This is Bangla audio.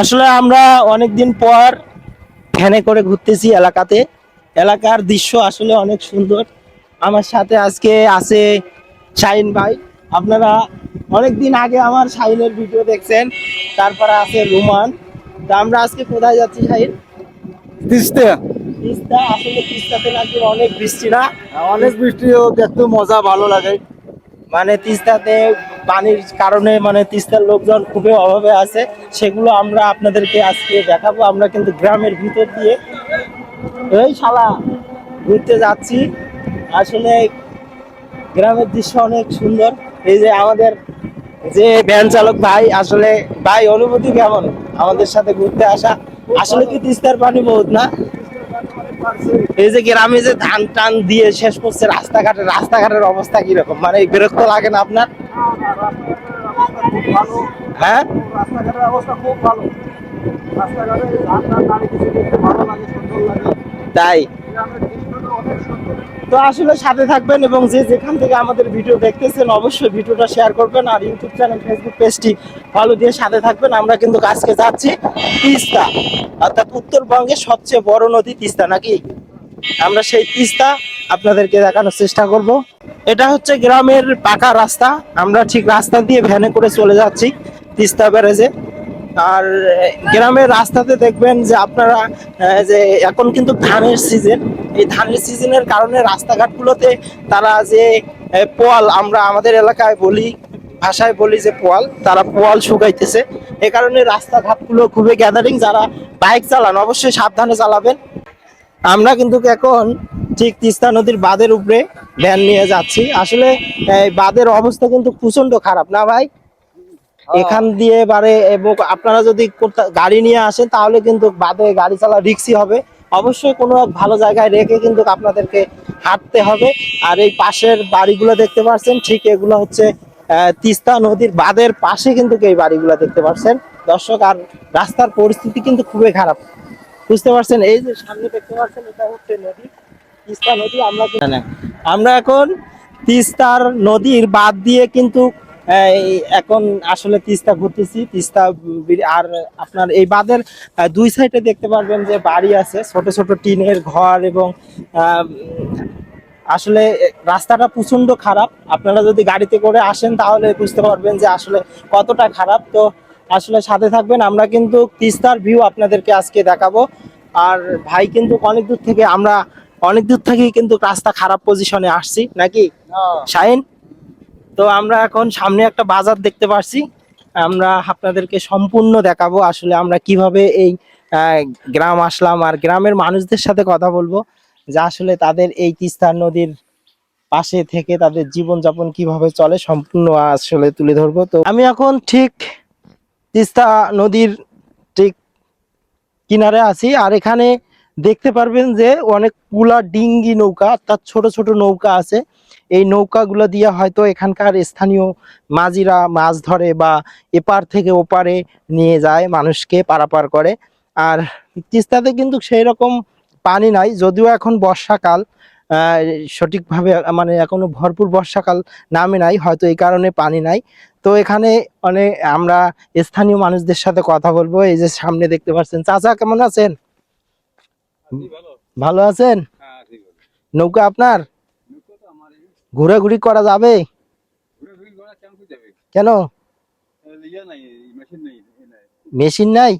আসলে আমরা অনেকদিন পর ভ্যানে করে ঘুরতেছি এলাকাতে। এলাকার দৃশ্য আসলে অনেক সুন্দর। আমার সাথে আজকে আছে শাহিন ভাই। আপনারা অনেক দিন আগে আমার শাহিনের ভিডিও দেখছেন তারপরে আছে রুমান। তা আমরা আজকে কোথায় যাচ্ছি শাহিন তিস্তে। তিস্তা? আসলে তিস্তাতে নাকি অনেক বৃষ্টি না? অনেক বৃষ্টিও দেখতে মজা ভালো লাগে। মানে তিস্তাতে পানির কারণে মানে তিস্তার লোকজন খুবই অভাবে আছে, সেগুলো আমরা আপনাদেরকে আজকে দেখাবো। আমরা কিন্তু গ্রামের ভিতর দিয়ে এই শালা ঘুরতে যাচ্ছি। আসলে গ্রামের দৃশ্য অনেক সুন্দর। এই যে আমাদের যে ভ্যান চালক ভাই, আসলে ভাই, অনুভূতি কেমন? আমাদের সাথে ঘুরতে আসা। আসলে কি তিস্তার পানি বহুত না? এই যে গ্রামে যে ধান টান দিয়ে শেষ করছে রাস্তাঘাটের রাস্তাঘাটের অবস্থা কীরকম? মানে বিরক্ত লাগে না আপনার? হ্যাঁ? রাস্তাঘাটের অবস্থা খুব ভালো। তাই? অনেক সুন্দর। তো আসলে সাথে থাকবেন এবং যে যেখান থেকে আমাদের ভিডিও দেখতেছেন, অবশ্যই ভিডিওটা শেয়ার করবেন আর ইউটিউব চ্যানেল ফেসবুক পেজটি ফলো দিয়ে সাথে থাকবেন। আমরা কিন্তু আজকে যাচ্ছি তিস্তা, অর্থাৎ উত্তরবঙ্গের সবচেয়ে বড় নদী তিস্তা, নাকি? আমরা সেই তিস্তা আপনাদেরকে দেখানোর চেষ্টা করব। এটা হচ্ছে গ্রামের পাকা রাস্তা। আমরা ঠিক রাস্তা দিয়ে ভ্যানে করে চলে যাচ্ছি তিস্তা ব্যারেজে। আর গ্রামের রাস্তাতে দেখবেন যে আপনারা যে এখন কিন্তু ধানের সিজন এই ধানের সিজনের কারণে রাস্তাঘাটগুলোতে তারা যে পোয়াল আমরা আমাদের এলাকায় বলি ভাষায় বলি যে পোয়াল তারা পোয়াল শুকাইতেছে। এ কারণে রাস্তাঘাটগুলো খুবই গ্যাদারিং যারা বাইক চালান অবশ্যই সাবধানে চালাবেন। আমরা কিন্তু এখন ঠিক তিস্তা নদীর বাঁধের উপরে ভ্যান নিয়ে যাচ্ছি। আসলে বাঁধের অবস্থা কিন্তু প্রচণ্ড খারাপ না ভাই? এখান দিয়ে বারে এবং আপনারা যদি গাড়ি নিয়ে আসেন তাহলে কিন্তু বাদে গাড়ি চালা রিক্সি হবে। অবশ্যই কোনো ভালো জায়গায় রেখে কিন্তু আপনাদেরকে হাঁটতে হবে। আর এই পাশের বাড়িগুলো দেখতে পাচ্ছেন ঠিক এগুলো হচ্ছে তিস্তা নদীর বাঁধের পাশে কিন্তু এই বাড়িগুলো দেখতে পাচ্ছেন দর্শক, আর রাস্তার পরিস্থিতি কিন্তু খুবই খারাপ। বুঝতে পারছেন? এই যে সামনে দেখতে পাচ্ছেন, এটা হচ্ছে নদী। তিস্তা নদী, আমরা আমরা এখন তিস্তার নদীর বাদ দিয়ে কিন্তু এখন আসলে তিস্তা ঘুরতেছি তিস্তা আর আপনার এই বাঁধের দুই সাইডে দেখতে পারবেন যে বাড়ি আছে ছোট ছোট টিনের ঘর এবং আসলে রাস্তাটা প্রচণ্ড খারাপ। আপনারা যদি গাড়িতে করে আসেন তাহলে বুঝতে পারবেন যে আসলে কতটা খারাপ। তো আসলে সাথে থাকবেন আমরা কিন্তু তিস্তার ভিউ আপনাদেরকে আজকে দেখাবো। আর ভাই কিন্তু অনেক দূর থেকে আমরা অনেক দূর থেকেই কিন্তু রাস্তা খারাপ পজিশনে আসছি নাকি? শাহিন? তো আমরা এখন সামনে একটা বাজার দেখতে পাচ্ছি আমরা আপনাদেরকে সম্পূর্ণ দেখাবো আসলে আমরা কীভাবে এই গ্রাম আসলাম আর গ্রামের মানুষদের সাথে কথা বলব, যে আসলে তাদের এই তিস্তা নদীর পাশে থেকে তাদের জীবনযাপন কীভাবে চলে সম্পূর্ণ আসলে তুলে ধরবো। তো আমি এখন ঠিক তিস্তা নদীর ঠিক কিনারে আছি আর এখানে দেখতে পারবেন যে অনেকগুলা ডিঙ্গি নৌকা, অর্থাৎ ছোট ছোট নৌকা আছে। এই নৌকাগুলো দিয়ে হয়তো এখানকার স্থানীয় মাঝিরা মাছ ধরে বা এপার থেকে ওপারে নিয়ে যায় মানুষকে পারাপার করে। আর তিস্তাতে কিন্তু সেই রকম পানি নাই যদিও এখন বর্ষাকাল সঠিকভাবে মানে এখনও ভরপুর বর্ষাকাল নামে নাই হয়তো এই কারণে পানি নাই। তো এখানে অনেক আমরা স্থানীয় মানুষদের সাথে কথা বলব এই যে সামনে দেখতে পাচ্ছেন। চাচা কেমন আছেন? ভালো। আছেন? নৌকা আপনার? ঘোরাঘুরি করা যাবে? কেন? মেশিন নাই?